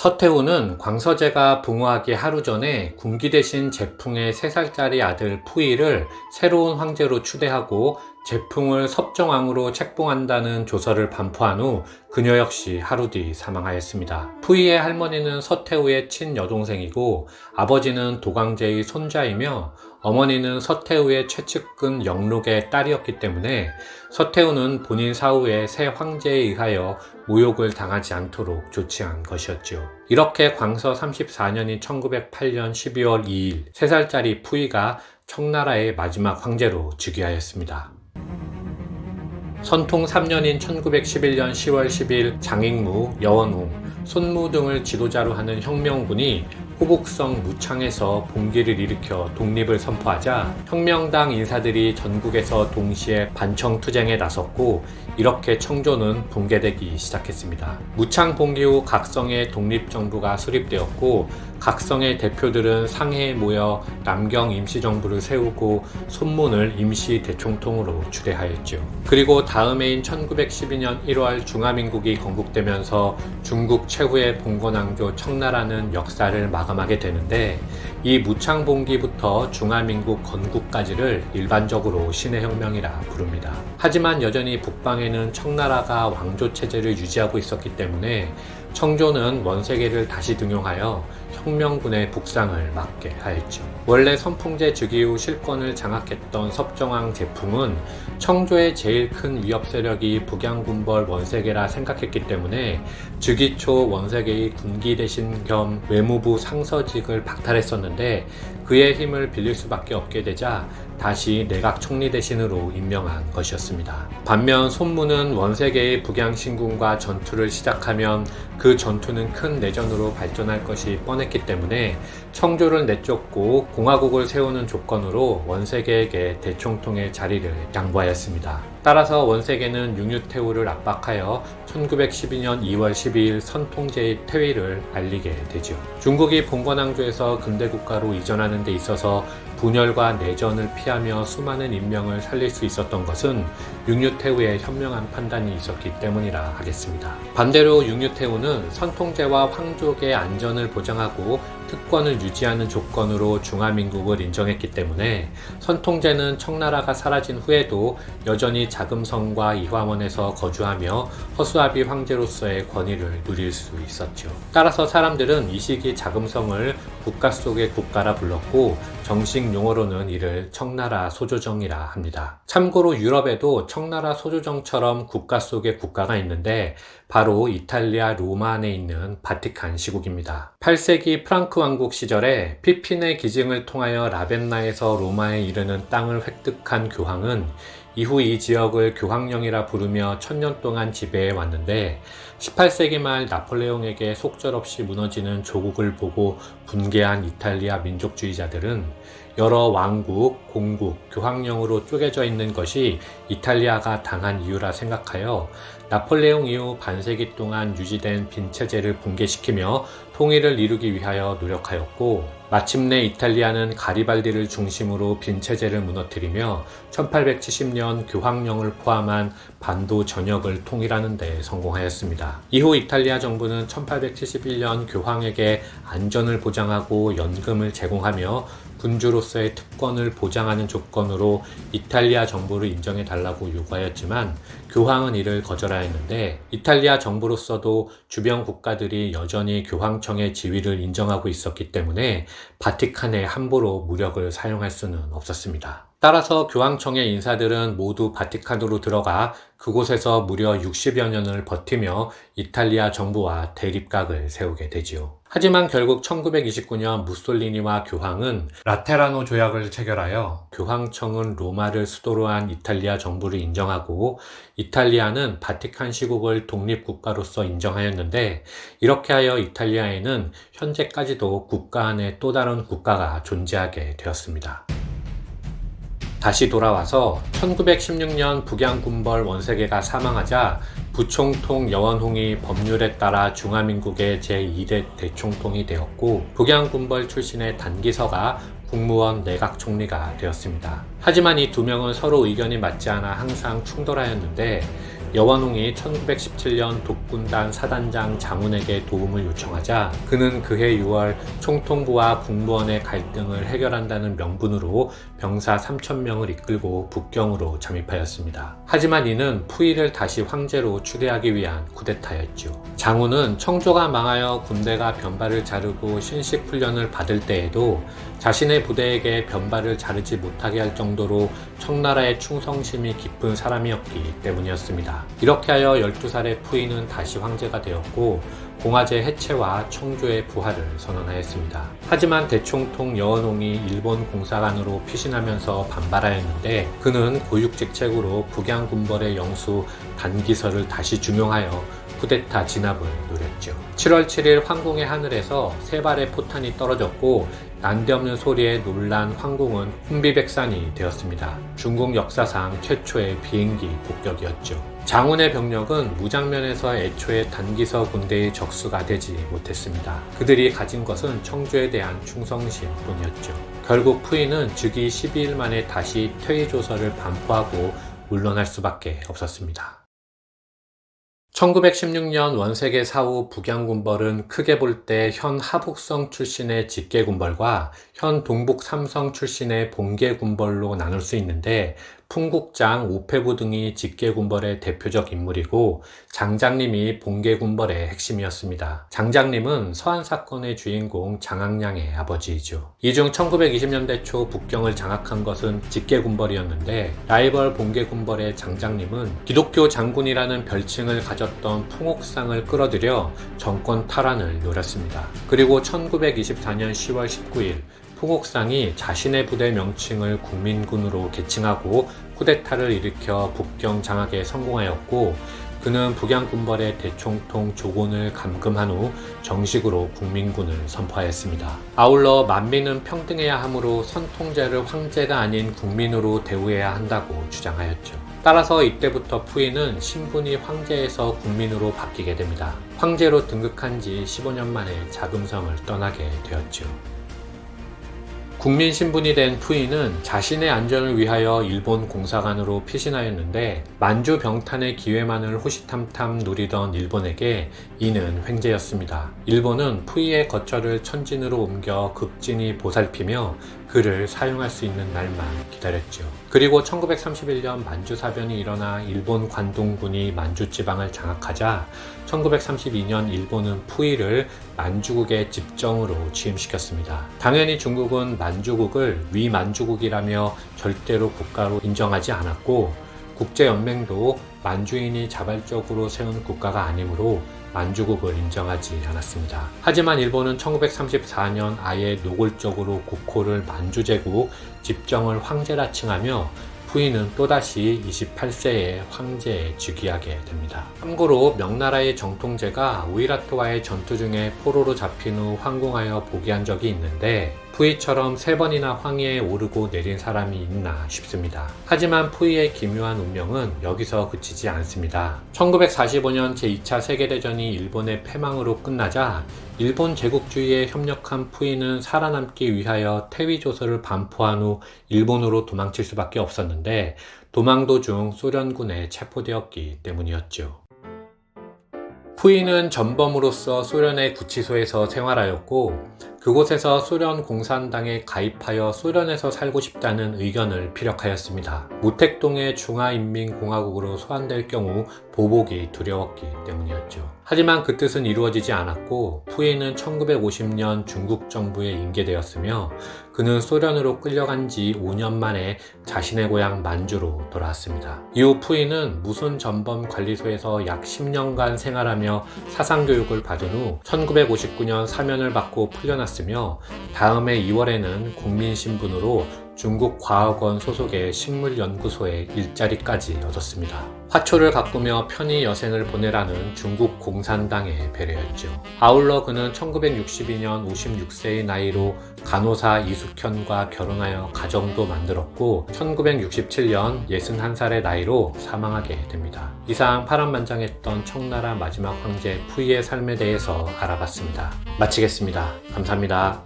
서태후는 광서제가 붕어하기 하루 전에 군기 대신 제풍의 3살짜리 아들 푸이를 새로운 황제로 추대하고 제풍을 섭정왕으로 책봉한다는 조서를 반포한 후 그녀 역시 하루 뒤 사망하였습니다. 푸이의 할머니는 서태후의 친여동생이고 아버지는 도강제의 손자이며 어머니는 서태후의 최측근 영록의 딸이었기 때문에 서태후는 본인 사후에 새 황제에 의하여 모욕을 당하지 않도록 조치한 것이었죠. 이렇게 광서 34년인 1908년 12월 2일 3살짜리 푸이가 청나라의 마지막 황제로 즉위하였습니다. 선통 3년인 1911년 10월 10일 장익무, 여원웅, 손무 등을 지도자로 하는 혁명군이 호북성 무창에서 봉기를 일으켜 독립을 선포하자 혁명당 인사들이 전국에서 동시에 반청투쟁에 나섰고 이렇게 청조는 붕괴되기 시작했습니다. 무창 봉기 후 각성의 독립정부가 수립되었고 각성의 대표들은 상해에 모여 남경 임시정부를 세우고 손문을 임시 대총통으로 추대하였죠. 그리고 다음 해인 1912년 1월 중화민국이 건국되면서 중국 최후의 봉건왕조 청나라는 역사를 마감하게 되는데 이 무창봉기부터 중화민국 건국까지를 일반적으로 신의 혁명이라 부릅니다. 하지만 여전히 북방에는 청나라가 왕조 체제를 유지하고 있었기 때문에 청조는 원세계를 다시 등용하여 혁명군의 북상을 막게 하였죠. 원래 선풍제 즉위 후 실권을 장악했던 섭정왕 제풍은 청조의 제일 큰 위협 세력이 북양군벌 원세계라 생각했기 때문에 즉위 초 원세계의 군기 대신 겸 외무부 상서직을 박탈했었는데 그의 힘을 빌릴 수밖에 없게 되자 다시 내각 총리 대신으로 임명한 것이었습니다. 반면 손무는 원세계의 북양신군과 전투를 시작하면 그 전투는 큰 내전으로 발전할 것이 뻔했기 때문에 청조를 내쫓고 공화국을 세우는 조건으로 원세계에게 대총통의 자리를 양보하였습니다. 따라서 원세계는 육류태후를 압박하여 1912년 2월 12일 선통제의 퇴위를 알리게 되죠. 중국이 봉건왕조에서 근대국가로 이전하는 데 있어서 분열과 내전을 피하며 수많은 인명을 살릴 수 있었던 것은 육류태후의 현명한 판단이 있었기 때문이라 하겠습니다. 반대로 육류태후는 선통제와 황족의 안전을 보장하고 특권을 유지하는 조건으로 중화민국을 인정했기 때문에 선통제는 청나라가 사라진 후에도 여전히 자금성과 이화원에서 거주하며 허수아비 황제로서의 권위를 누릴 수 있었죠. 따라서 사람들은 이 시기 자금성을 국가 속의 국가라 불렀고 정식 용어로는 이를 청나라 소조정이라 합니다. 참고로 유럽에도 청나라 소조정처럼 국가 속의 국가가 있는데 바로 이탈리아 로마 안에 있는 바티칸 시국입니다. 8세기 프랑크 왕국 시절에 피핀의 기증을 통하여 라벤나에서 로마에 이르는 땅을 획득한 교황은 이후 이 지역을 교황령이라 부르며 천년 동안 지배해 왔는데 18세기 말 나폴레옹에게 속절없이 무너지는 조국을 보고 분개한 이탈리아 민족주의자들은 여러 왕국, 공국, 교황령으로 쪼개져 있는 것이 이탈리아가 당한 이유라 생각하여 나폴레옹 이후 반세기 동안 유지된 빈체제를 붕괴시키며 통일을 이루기 위하여 노력하였고 마침내 이탈리아는 가리발디를 중심으로 빈 체제를 무너뜨리며 1870년 교황령을 포함한 반도 전역을 통일하는 데 성공하였습니다. 이후 이탈리아 정부는 1871년 교황에게 안전을 보장하고 연금을 제공하며 군주로서의 특권을 보장하는 조건으로 이탈리아 정부를 인정해 달라고 요구하였지만 교황은 이를 거절하였는데 이탈리아 정부로서도 주변 국가들이 여전히 교황청의 지위를 인정하고 있었기 때문에 바티칸에 함부로 무력을 사용할 수는 없었습니다. 따라서 교황청의 인사들은 모두 바티칸으로 들어가 그곳에서 무려 60여 년을 버티며 이탈리아 정부와 대립각을 세우게 되지요. 하지만 결국 1929년 무솔리니와 교황은 라테라노 조약을 체결하여 교황청은 로마를 수도로 한 이탈리아 정부를 인정하고 이탈리아는 바티칸 시국을 독립국가로서 인정하였는데 이렇게 하여 이탈리아에는 현재까지도 국가 안에 또 다른 국가가 존재하게 되었습니다. 다시 돌아와서 1916년 북양군벌 원세계가 사망하자 부총통 여원홍이 법률에 따라 중화민국의 제2대 대총통이 되었고 북양군벌 출신의 단기서가 국무원 내각 총리가 되었습니다. 하지만 이 두 명은 서로 의견이 맞지 않아 항상 충돌하였는데 여원웅이 1917년 독군단 사단장 장훈에게 도움을 요청하자 그는 그해 6월 총통부와 국무원의 갈등을 해결한다는 명분으로 병사 3,000명을 이끌고 북경으로 잠입하였습니다. 하지만 이는 푸이를 다시 황제로 추대하기 위한 쿠데타였죠. 장훈은 청조가 망하여 군대가 변발을 자르고 신식 훈련을 받을 때에도 자신의 부대에게 변발을 자르지 못하게 할 정도로 청나라의 충성심이 깊은 사람이었기 때문이었습니다. 이렇게 하여 12살의 푸이는 다시 황제가 되었고 공화제 해체와 청조의 부활을 선언하였습니다. 하지만 대총통 여원홍이 일본 공사관으로 피신하면서 반발하였는데 그는 고육직책으로 북양군벌의 영수 단기설을 다시 중용하여 쿠데타 진압을 노렸죠. 7월 7일 황궁의 하늘에서 세 발의 포탄이 떨어졌고 난데없는 소리에 놀란 황궁은 혼비백산이 되었습니다. 중국 역사상 최초의 비행기 폭격이었죠. 장훈의 병력은 무장면에서 애초에 단기서 군대의 적수가 되지 못했습니다. 그들이 가진 것은 청주에 대한 충성심 뿐이었죠. 결국 푸이는 즉위 12일 만에 다시 퇴위 조서를 반포하고 물러날 수밖에 없었습니다. 1916년 원세계 사후 북양군벌은 크게 볼 때 현 하북성 출신의 직계군벌과 현 동북 삼성 출신의 봉계군벌로 나눌 수 있는데 풍국장, 오페부 등이 직계군벌의 대표적 인물이고 장장님이 봉계군벌의 핵심이었습니다. 장장님은 서한 사건의 주인공 장학량의 아버지이죠. 이 중 1920년대 초 북경을 장악한 것은 직계군벌이었는데 라이벌 봉계군벌의 장장님은 기독교 장군이라는 별칭을 가졌던 풍옥상을 끌어들여 정권 탈환을 노렸습니다. 그리고 1924년 10월 19일 풍옥상이 자신의 부대 명칭을 국민군으로 개칭하고 쿠데타를 일으켜 북경 장악에 성공하였고 그는 북양군벌의 대총통 조곤을 감금한 후 정식으로 국민군을 선포하였습니다. 아울러 만민은 평등해야 하므로 선통제를 황제가 아닌 국민으로 대우해야 한다고 주장하였죠. 따라서 이때부터 푸이는 신분이 황제에서 국민으로 바뀌게 됩니다. 황제로 등극한 지 15년 만에 자금성을 떠나게 되었죠. 국민 신분이 된 푸이는 자신의 안전을 위하여 일본 공사관으로 피신하였는데 만주 병탄의 기회만을 호시탐탐 누리던 일본에게 이는 횡재였습니다. 일본은 푸이의 거처를 천진으로 옮겨 극진히 보살피며 그를 사용할 수 있는 날만 기다렸죠. 그리고 1931년 만주 사변이 일어나 일본 관동군이 만주 지방을 장악하자 1932년 일본은 푸이를 만주국의 집정으로 취임시켰습니다. 당연히 중국은 만주국을 위만주국이라며 절대로 국가로 인정하지 않았고 국제연맹도 만주인이 자발적으로 세운 국가가 아니므로 만주국을 인정하지 않았습니다. 하지만 일본은 1934년 아예 노골적으로 국호를 만주제국 집정을 황제라 칭하며 푸이는 또다시 28세에 황제에 즉위하게 됩니다. 참고로 명나라의 정통제가 우이라토와의 전투 중에 포로로 잡힌 후 황궁하여 복위한 적이 있는데 푸이처럼 세 번이나 황위에 오르고 내린 사람이 있나 싶습니다. 하지만 푸이의 기묘한 운명은 여기서 그치지 않습니다. 1945년 제2차 세계대전이 일본의 패망으로 끝나자 일본 제국주의에 협력한 푸이는 살아남기 위하여 퇴위조서를 반포한 후 일본으로 도망칠 수밖에 없었는데 도망 도중 소련군에 체포되었기 때문이었죠. 푸이는 전범으로서 소련의 구치소에서 생활하였고 그곳에서 소련 공산당에 가입하여 소련에서 살고 싶다는 의견을 피력하였습니다. 무택동의 중화인민공화국으로 소환될 경우 보복이 두려웠기 때문이었죠. 하지만 그 뜻은 이루어지지 않았고 푸이는 1950년 중국 정부에 인계되었으며 그는 소련으로 끌려간 지 5년 만에 자신의 고향 만주로 돌아왔습니다. 이후 푸이는 무순 전범 관리소에서 약 10년간 생활하며 사상 교육을 받은 후 1959년 사면을 받고 풀려났 으며 다음해 2월에는 국민 신분으로 중국 과학원 소속의 식물연구소에 일자리까지 얻었습니다. 화초를 가꾸며 편히 여생을 보내라는 중국 공산당의 배려였죠. 아울러 그는 1962년 56세의 나이로 간호사 이숙현과 결혼하여 가정도 만들었고 1967년 61살의 나이로 사망하게 됩니다. 이상 파란만장했던 청나라 마지막 황제 푸이의 삶에 대해서 알아봤습니다. 마치겠습니다. 감사합니다.